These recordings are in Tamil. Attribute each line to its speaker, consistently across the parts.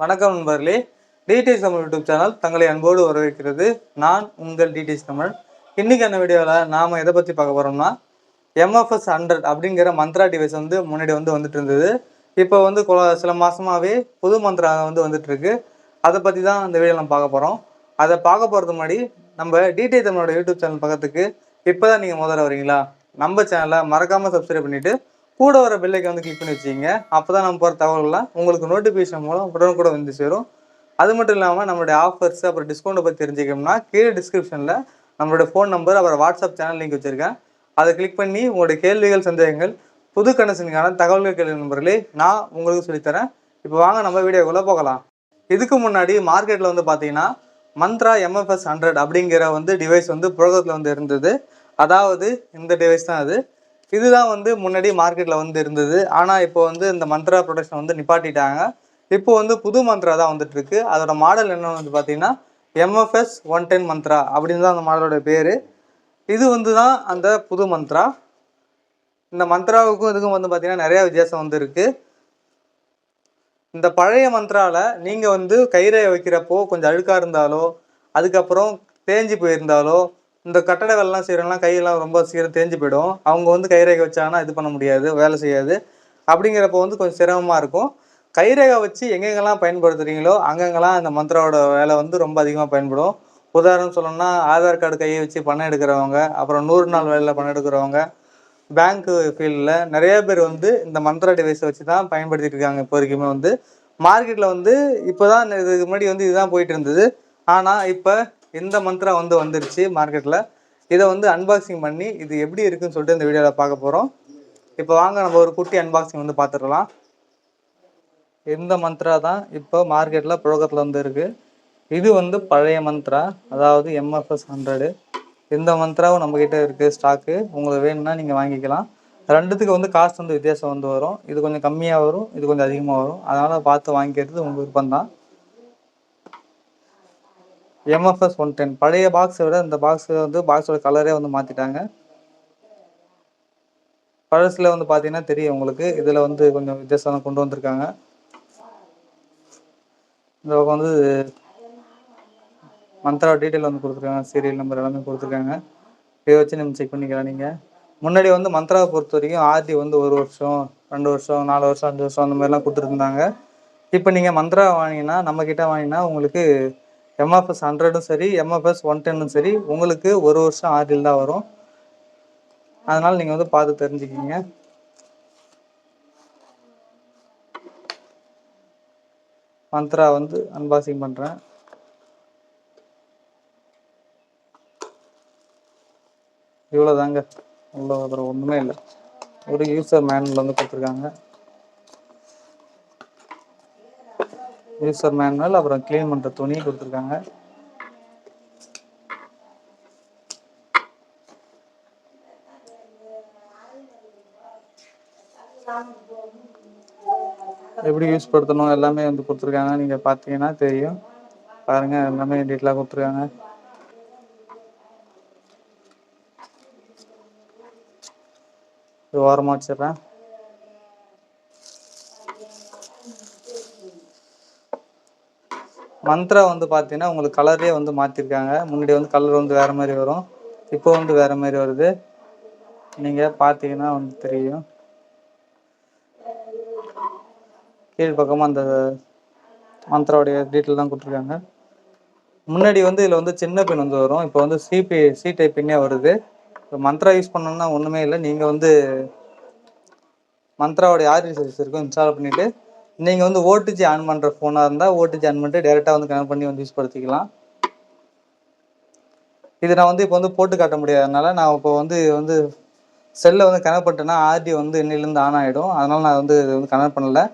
Speaker 1: வணக்கம் நண்பர்களே. டிடிஎஸ் தமிழ் யூடியூப் சேனல் தங்களை அன்போடு வரவேற்கிறது. நான் உங்கள் டிடிஎஸ் தமிழ். இன்றைக்கி அந்த வீடியோவில் நாம் எதை பற்றி பார்க்க போகிறோம்னா எம்எஃப்எஸ் ஹண்ட்ரட் அப்படிங்கிற மந்த்ரா டிவைஸ் வந்து முன்னாடி வந்து வந்துட்டு இருந்தது. இப்போ வந்து சில மாதமாகவே புது மந்த்ரா வந்து வந்துட்டுருக்கு அதை பற்றி தான் இந்த வீடியோ நம்ம பார்க்க போகிறோம் அதை பார்க்க போகிறது முன்னாடி நம்ம டிடிஎஸ் தமிழோட யூடியூப் சேனல் பக்கத்துக்கு இப்போ தான் நீங்கள் முதல்ல வரீங்களா? நம்ம சேனலை மறக்காமல் சப்ஸ்கிரைப் பண்ணிவிட்டு கூட வர பெல்லைக்கு வந்து கிளிக் பண்ணி வச்சுக்கிங்க. அப்போ தான் நம்ம போகிற தகவல்கள்லாம் உங்களுக்கு நோட்டிஃபிகேஷன் மூலம் உடனுக்குட வந்து சேரும். அது மட்டும் இல்லாமல் நம்மளுடைய ஆஃபர்ஸ் அப்புறம் டிஸ்கவுண்ட்டை பற்றி தெரிஞ்சுக்கணும்னா கீழே டிஸ்கிரிப்ஷனில் நம்மளுடைய ஃபோன் நம்பர் அப்புறம் வாட்ஸ்அப் சேனல் லிங்க் வச்சுருக்கேன். அதை கிளிக் பண்ணி உங்களுடைய கேள்விகள் சந்தேகங்கள் புது கனெக்ஷனுக்கான தகவல்கள் கேள்வி நண்பர்களே நான் உங்களுக்கு சொல்லித்தரேன். இப்போ வாங்க நம்ம வீடியோக்குள்ளே போகலாம். இதுக்கு முன்னாடி மார்க்கெட்டில் வந்து பார்த்தீங்கன்னா மந்த்ரா எம்எஃப்எஸ் ஹண்ட்ரட் அப்படிங்கிற வந்து டிவைஸ் வந்து புழக்கத்தில் வந்து இருந்தது. அதாவது இந்த டிவைஸ் தான் அது. இதுதான் வந்து முன்னாடி மார்க்கெட்டில் வந்து இருந்தது. ஆனால் இப்போ வந்து இந்த மந்த்ரா ப்ரொடக்ஷன் வந்து நிப்பாட்டிட்டாங்க. இப்போ வந்து புது மந்த்ரா தான் வந்துட்டுருக்கு. அதோட மாடல் என்ன வந்து பார்த்தீங்கன்னா எம்எஃப்எஸ் ஒன் டென் மந்த்ரா அப்படின்னு தான் அந்த மாடலோட பேர். இது வந்து தான் அந்த புது மந்த்ரா. இந்த மந்த்ராவுக்கும் இதுக்கும் வந்து பார்த்தீங்கன்னா நிறைய வித்தியாசம் வந்து இருக்குது இந்த பழைய மந்த்ரால நீங்கள் வந்து கயிறை வைக்கிறப்போ கொஞ்சம் அழுக்காக இருந்தாலோ அதுக்கப்புறம் தேஞ்சு போயிருந்தாலோ இந்த கட்டட வேலைலாம் செய்யறவங்கலாம் கையெல்லாம் ரொம்ப சீக்கிரம் தேஞ்சு போயிடும். அவங்க வந்து கைரேகை வச்சாங்கன்னா இது பண்ண முடியாது வேலை செய்யாது. அப்படிங்கிறப்போ வந்து கொஞ்சம் சிரமமாக இருக்கும். கைரேகை வச்சு எங்கெங்கெல்லாம் பயன்படுத்துகிறீங்களோ அங்கங்கெல்லாம் இந்த மந்த்ராவோட வேலை வந்து ரொம்ப அதிகமாக பயன்படும். உதாரணம் சொல்லணும்னா ஆதார் கார்டு கையை வச்சு பணம் எடுக்கிறவங்க அப்புறம் நூறு நாள் வேலையில் பணம் எடுக்கிறவங்க பேங்க்கு ஃபீல்டில் நிறைய பேர் வந்து இந்த மந்த்ரா டிவைஸை வச்சு தான் பயன்படுத்திட்டு இருக்காங்க இப்போ வரைக்குமே வந்து. மார்க்கெட்டில் வந்து இப்போ தான் இதுக்கு முன்னாடி வந்து இதுதான் போயிட்டு இருந்தது. ஆனால் இப்போ இந்த மந்த்ரா வந்து வந்துருச்சு மார்க்கெட்டில் இதை வந்து அன்பாக்சிங் பண்ணி இது எப்படி இருக்குன்னு சொல்லிட்டு இந்த வீடியோவில் பார்க்க போகிறோம் இப்போ வாங்க நம்ம ஒரு குட்டி அன்பாக்சிங் வந்து பார்த்துடலாம். இந்த மந்த்ரா தான் இப்போ மார்க்கெட்டில் புழக்கத்தில் வந்து இருக்குது இது வந்து பழைய மந்த்ரா அதாவது எம்எஃப்எஸ் ஹண்ட்ரடு இந்த மந்த்ராவும் நம்மக்கிட்ட இருக்குது ஸ்டாக்கு உங்களுக்கு வேணும்னா நீங்கள் வாங்கிக்கலாம். ரெண்டுத்துக்கு வந்து காஸ்ட் வந்து வித்தியாசம் வந்து வரும். இது கொஞ்சம் கம்மியாக வரும் இது கொஞ்சம் அதிகமாக வரும். அதனால் பார்த்து வாங்கிக்கிறது உங்கள் விருப்பம் தான் எம்எஃப்எஸ் ஒன் டென் பழைய பாக்ஸை விட இந்த பாக்ஸ் வந்து பாக்ஸோட கலரே வந்து மாற்றிட்டாங்க பழசில் வந்து பார்த்தீங்கன்னா தெரியும் உங்களுக்கு. இதில் வந்து கொஞ்சம் வித்தியாசம் கொண்டு வந்திருக்காங்க. இந்த பக்கம் வந்து மந்த்ரா டீட்டெயில் வந்து கொடுத்துருக்காங்க. சீரியல் நம்பர் எல்லாமே கொடுத்துருக்காங்க. இதை வச்சு நம்ம செக் பண்ணிக்கலாம் நீங்கள் முன்னாடி வந்து மந்த்ராவை பொறுத்த வரைக்கும் ஆர்டி வந்து ஒரு வருஷம் ரெண்டு வருஷம் நாலு வருஷம் அஞ்சு வருஷம் அந்த மாதிரிலாம் கொடுத்துருந்தாங்க. இப்போ நீங்கள் மந்த்ரா வாங்கினீங்கன்னா நம்மக்கிட்ட வாங்கினா உங்களுக்கு எம்எஃப்எஸ் ஹண்ட்ரடும் சரி எம்எஃப்எஸ் ஒன் டென்னும் சரி உங்களுக்கு ஒரு வருஷம் ஆர்டில் தான் வரும். அதனால் நீங்கள் வந்து பார்த்து தெரிஞ்சுக்கிங்க. மந்த்ரா வந்து அன்பாக்சிங் பண்ணுறேன் இவ்வளோதாங்க இவ்வளோ அப்புறம் ஒன்றுமே இல்லை. ஒரு யூசர் மேனுவல் வந்து கொடுத்துருக்காங்க. யூசர் மேனுவல் அப்புறம் க்ளீன் பண்ணுற துணி கொடுத்துருக்காங்க. எப்படி யூஸ் படுத்தணும் எல்லாமே வந்து கொடுத்துருக்காங்க. நீங்கள் பார்த்தீங்கன்னா தெரியும். பாருங்க எல்லாமே டீட்டெயிலாக கொடுத்துருக்காங்க. இது ஓரமாக வச்சிடுறேன். மந்த்ரா வந்து பார்த்தீங்கன்னா உங்களுக்கு கலரே வந்து மாற்றிருக்காங்க முன்னாடி வந்து கலர் வந்து வேறு மாதிரி வரும். இப்போ வந்து வேறு மாதிரி வருது. நீங்கள் பார்த்தீங்கன்னா வந்து தெரியும். கீழ் பக்கமாக அந்த மந்த்ராவுடைய டீட்டெயில் தான் கொடுத்துருக்காங்க. முன்னாடி வந்து இதில் வந்து சின்ன பின் வந்து வரும். இப்போ வந்து சிபி சி டைப் பின்னே வருது. இப்போ மந்த்ரா யூஸ் பண்ணணும்னா ஒன்றுமே இல்லை. நீங்கள் வந்து மந்த்ராவுடைய ஆர்டி சர்வீஸ் இருக்கும். இன்ஸ்டால் பண்ணிவிட்டு நீங்கள் வந்து ஓடிஜி ஆன் பண்ணுற ஃபோனாக இருந்தால் ஓடிஜி ஆன் பண்ணிட்டு டேரெக்டாக வந்து கனெக்ட் பண்ணி வந்து யூஸ் படுத்திக்கலாம். இது நான் வந்து இப்போ வந்து போட்டு காட்ட முடியாதனால நான் இப்போ வந்து வந்து செல்லை வந்து கனெக்ட் பண்ணிட்டேன்னா ஆர்டி வந்து இன்னிலேருந்து ஆன் ஆகிடும் அதனால் நான் வந்து இது வந்து கனெக்ட் பண்ணலை.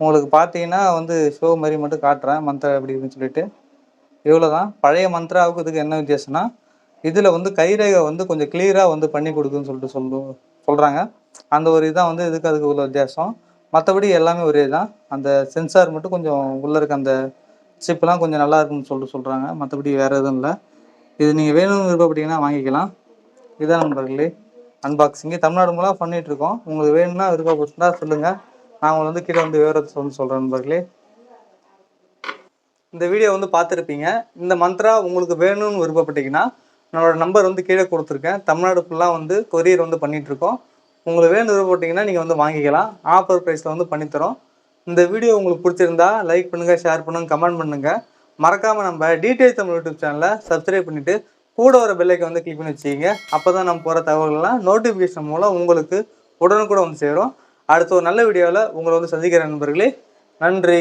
Speaker 1: உங்களுக்கு பார்த்தீங்கன்னா வந்து ஷோ மாதிரி மட்டும் காட்டுறேன். மந்த்ரா எப்படி இருக்குன்னு சொல்லிட்டு. இவ்வளோ தான் பழைய மந்த்ராவுக்கு இதுக்கு என்ன வித்தியாசம்னா இதில் வந்து கைரேகை வந்து கொஞ்சம் கிளியராக வந்து பண்ணி கொடுக்குன்னு சொல்லிட்டு சொல்லு சொல்கிறாங்க அந்த ஒரு இதான் வந்து இதுக்கு அதுக்கு உள்ள வித்தியாசம். மற்றபடி எல்லாமே ஒரே தான். அந்த சென்சார் மட்டும் கொஞ்சம் உள்ளே இருக்க அந்த சிப்லாம் கொஞ்சம் நல்லா இருக்குன்னு சொல்லிட்டு சொல்கிறாங்க மற்றபடி வேறு எதுவும் இல்லை. இது நீங்கள் வேணும்னு விருப்பப்பட்டீங்கன்னா வாங்கிக்கலாம். இதான் நண்பர்களே அன்பாக்சிங்கு தமிழ்நாடு மூலம் பண்ணிகிட்ருக்கோம் உங்களுக்கு வேணும்னா விருப்பப்பட்டுனா சொல்லுங்கள் நான் உங்களை வந்து கீழே வந்து விவரத்தை வந்து சொல்கிறேன் நண்பர்களே. இந்த வீடியோ வந்து பார்த்துருப்பீங்க. இந்த மந்த்ரா உங்களுக்கு வேணும்னு விருப்பப்பட்டீங்கன்னா என்னோடய நம்பர் வந்து கீழே கொடுத்துருக்கேன். தமிழ்நாடு ஃபுல்லாக வந்து கொரியர் வந்து பண்ணிகிட்ருக்கோம் உங்களுக்கு வேணும் விருப்பப்பட்டீங்கன்னா நீங்கள் வந்து வாங்கிக்கலாம். ஆஃபர் ப்ரைஸில் வந்து பண்ணித்தரோம். இந்த வீடியோ உங்களுக்கு பிடிச்சிருந்தா லைக் பண்ணுங்கள் ஷேர் பண்ணுங்கள் கமெண்ட் பண்ணுங்கள் மறக்காமல் நம்ம டீடைல்ஸ் தமிழ் யூடியூப் சேனலை சப்ஸ்கிரைப் பண்ணிவிட்டு கூட ஒரு பெல்லைக்கை வந்து கிளிக் பண்ணி வச்சுக்கிங்க. அப்போ தான் நம்ம போகிற தகவல்கள்லாம் நோட்டிஃபிகேஷன் மூலம் உங்களுக்கு உடனுக்குடன் வந்து சேரும். அடுத்த ஒரு நல்ல வீடியோவில் உங்களை வந்து சந்திக்கிற நண்பர்களே நன்றி.